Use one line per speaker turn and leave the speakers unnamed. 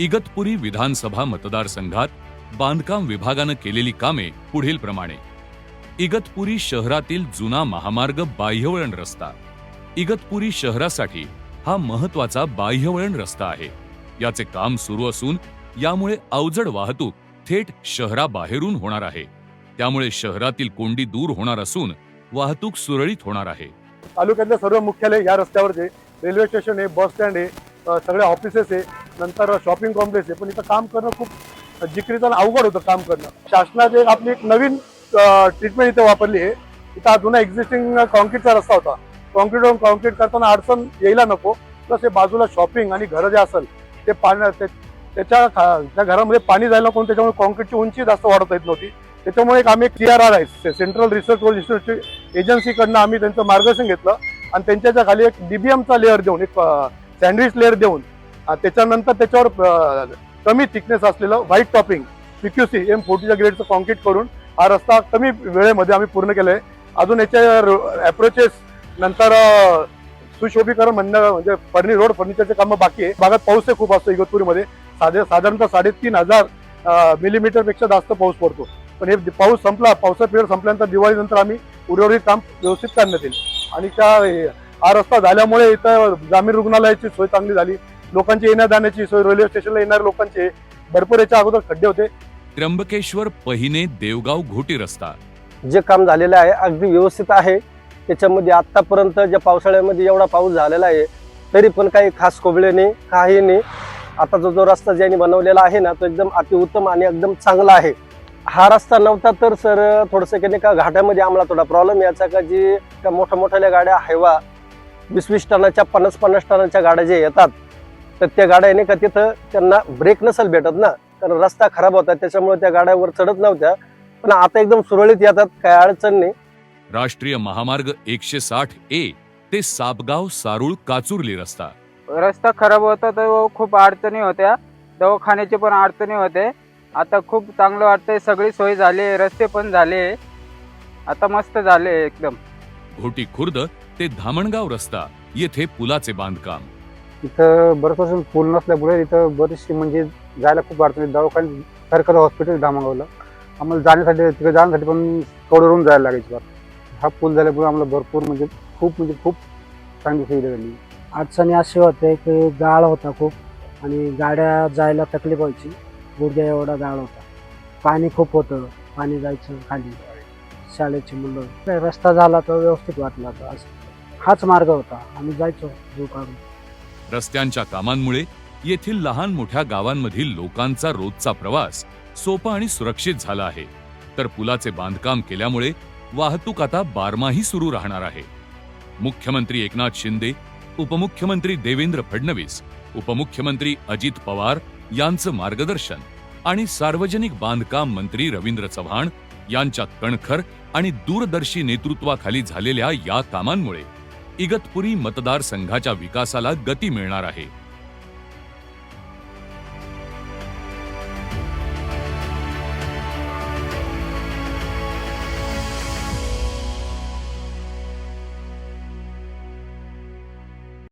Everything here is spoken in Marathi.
इगतपुरी विधानसभा मतदारसंघात बांधकाम विभागानं केलेली कामे पुढील प्रमाणे. इगतपुरी शहरातील जुना महामार्ग बाह्यवळण रस्ता. इगतपुरी शहरासाठी हा महत्त्वाचा बाह्यवळण रस्ता आहे. याचे काम सुरू असून यामुळे अवजड वाहतूक थेट शहराबाहेरून होणार आहे. त्यामुळे शहरातील कोंडी दूर होणार असून वाहतूक सुरळीत होणार आहे.
तालुक्यातलं सर्व मुख्यालय या रस्त्यावरचे रेल्वे स्टेशन आहे बस स्टँड आहे सगळ्या सगळे ऑफिसेस आहे. नंतर शॉपिंग कॉम्प्लेक्स आहे. पण इथं काम करणं खूप जिक्रीचं आणि अवघड होतं काम करणं. शासनाची एक आपली एक नवीन ट्रीटमेंट इथे वापरली आहे. इथं हा जुना एक्झिस्टिंग कॉन्क्रीटचा रस्ता होता. कॉन्क्रीट कॉन्क्रीट करताना अडचण यायला नको. प्लस हे बाजूला शॉपिंग आणि घरं जे असेल ते पाण्या त्याच्या खा- त्या घरामध्ये पाणी जायला कोण त्याच्यामुळे कॉन्क्रीटची उंची जास्त वाढवता येत नव्हती. त्याच्यामुळे एक आम्ही सी आर आर आहे. सेंट्रल रिसर्च इन्स्टिट्यूट एजन्सीकडनं आम्ही त्यांचं मार्गदर्शन घेतलं. आणि त्यांच्याच्या खाली एक डीबीएमचा लेअर देऊन एक सँडविच लेअर देऊन त्याच्यानंतर त्याच्यावर कमी थिकनेस असलेलं व्हाईट टॉपिंग पीक्यूसी एम फोर्टीच्या ग्रेडचं कॉन्क्रीट करून हा रस्ता कमी वेळेमध्ये आम्ही पूर्ण केलाय. अजून याच्या अप्रोचेस नंतर सुशोभीकरण म्हणणं म्हणजे फर्नी रोड फर्निचरचे कामं बाकी आहे. भागात पाऊस खूप असतो इगतपुरीमध्ये. साधे साधारणतः साडेतीन हजार मिलीमीटरपेक्षा जास्त पाऊस पडतो. पण हे पाऊस संपला पावसा पिरियड संपल्यानंतर दिवाळीनंतर आम्ही उर्वरित काम व्यवस्थित करण्यात येईल. आणि त्या हा रस्ता झाल्यामुळे इथं ग्रामीण रुग्णालयाची सोय चांगली झाली. लोकांची येण्या जाण्याची सोय रेल्वे स्टेशनला येणाऱ्या लोकांची भरपूर याच्या अगोदर खड्डे होते.
त्र्यंबकेश्वर पहिने देवगाव घोटी रस्ता.
जे काम झालेलं आहे अगदी व्यवस्थित आहे. त्याच्यामध्ये आतापर्यंत ज्या पावसाळ्यामध्ये एवढा पाऊस झालेला आहे तरी पण काही खास कोबळे नाही काही नाही. आता जो जो रस्ता ज्यांनी बनवलेला आहे ना तो एकदम अतिउत्तम आणि एकदम चांगला आहे. हा रस्ता नव्हता तर सर थोडंसं की नाही का घाटामध्ये आम्हाला थोडा प्रॉब्लेम याचा का जी का मोठ्या मोठ्या गाड्या हायवा वीस वीस टनाच्या पन्नास पन्नास टनाच्या गाड्या जे येतात तर त्या गाड्या नाही का तिथं त्यांना ब्रेक नसेल भेटत ना. कारण रस्ता खराब होता त्याच्यामुळे त्या गाड्यावर चढत नव्हत्या. पण आता एकदम सुरळीत येतात काय अडचण नाही.
राष्ट्रीय महामार्ग एकशे साठ ए ते सापगाव सारूळ काचुर्ली रस्ता.
रस्ता खराब होता तर खूप अडचणी होत्या. दवाखान्याचे पण अडचणी होते. आता खूप चांगलं वाटतंय सगळी सोय झाली रस्ते पण झाले. आता मस्त झाले एकदम.
घोटी खुर्द ते धामणगाव रस्ता येथे पुलाचे बांधकाम.
इथं बरंच वर्ष पूल नसल्यामुळे इथं बरीचशी म्हणजे जायला खूप अडचण दवाखान्यात सरकारी हॉस्पिटल धामगावला. आम्हाला जाण्यासाठी तिकडे जाण्यासाठी पण कवडवरून जायला लागायची बात हा पूल झाल्यामुळे आम्हाला भरपूर म्हणजे खूप म्हणजे खूप चांगली सुविधा झाली.
अडचणी अशी होते की गाळ होता खूप आणि गाड्या जायला तकलीफ व्हायची. गुडघ्या एवढा गाळ होता. पाणी खूप होतं. पाणी जायचं खाली. शाळेची मुलं. काय रस्ता झाला तर व्यवस्थित वाटला होता. असं हाच मार्ग होता. आम्ही जायचो जीव काढून.
रस्त्यांच्या कामांमुळे येथील लहान मोठ्या गावांमधील लोकांचा रोजचा प्रवास सोपा आणि सुरक्षित झाला आहे. तर पुलाचे बांधकाम केल्यामुळे वाहतूक आता बारमाही सुरू राहणार आहे. मुख्यमंत्री एकनाथ शिंदे उपमुख्यमंत्री देवेंद्र फडणवीस उपमुख्यमंत्री अजित पवार यांचं मार्गदर्शन आणि सार्वजनिक बांधकाम मंत्री रवींद्र चव्हाण यांच्या कणखर आणि दूरदर्शी नेतृत्वाखाली झालेल्या या कामांमुळे इगतपुरी मतदारसंघाच्या विकासाला गती मिळणार आहे.